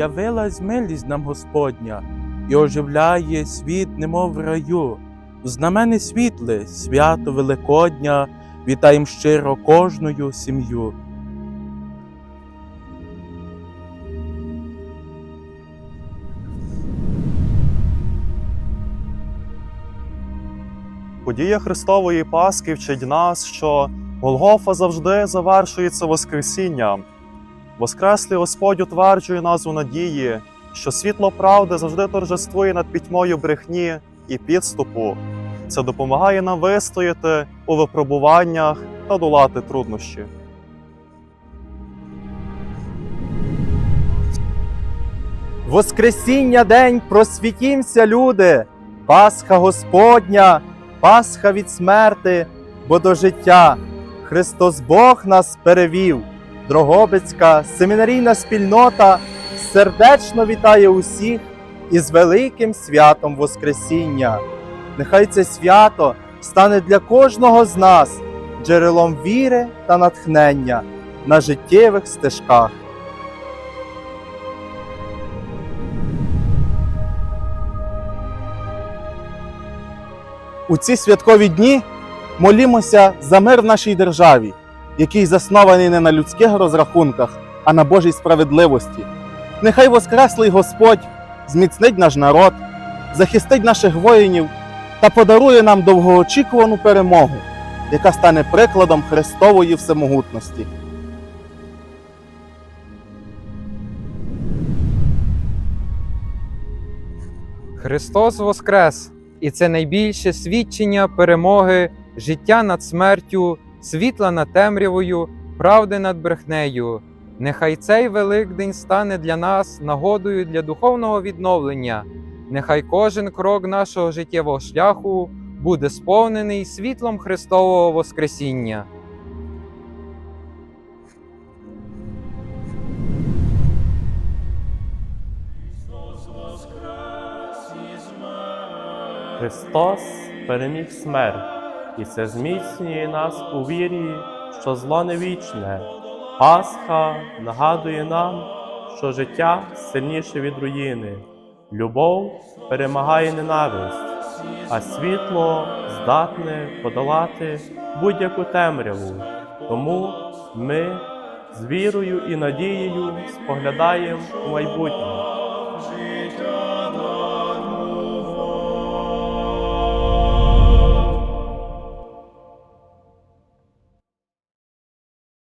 явилась милість нам Господня і оживляє світ, немов в раю. В знамени світле, свято Великодня, вітаєм щиро кожною сім'ю. Подія Христової Пасхи вчить нас, що Голгофа завжди завершується Воскресінням. Воскреслий Господь утверджує нас у надії, що світло правди завжди торжествує над пітьмою брехні і підступу. Це допомагає нам вистояти у випробуваннях та долати труднощі. Воскресіння день просвітімся, люди, Пасха Господня, Пасха від смерти, бо до життя Христос Бог нас перевів. Дрогобицька семінарійна спільнота сердечно вітає усіх із великим святом Воскресіння. Нехай це свято стане для кожного з нас джерелом віри та натхнення на життєвих стежках. У ці святкові дні молімося за мир в нашій державі, який заснований не на людських розрахунках, а на Божій справедливості. Нехай Воскреслий Господь зміцнить наш народ, захистить наших воїнів та подарує нам довгоочікувану перемогу, яка стане прикладом Христової всемогутності. Христос Воскрес! І це найбільше свідчення перемоги, життя над смертю, світла над темрявою, правди над брехнею. Нехай цей Великдень стане для нас нагодою для духовного відновлення. Нехай кожен крок нашого життєвого шляху буде сповнений світлом Христового Воскресіння. Христос переміг смерть, і це зміцнює нас у вірі, що зло не вічне. Пасха нагадує нам, що життя сильніше від руїни, любов перемагає ненависть, а світло здатне подолати будь-яку темряву. Тому ми з вірою і надією споглядаємо у майбутнє.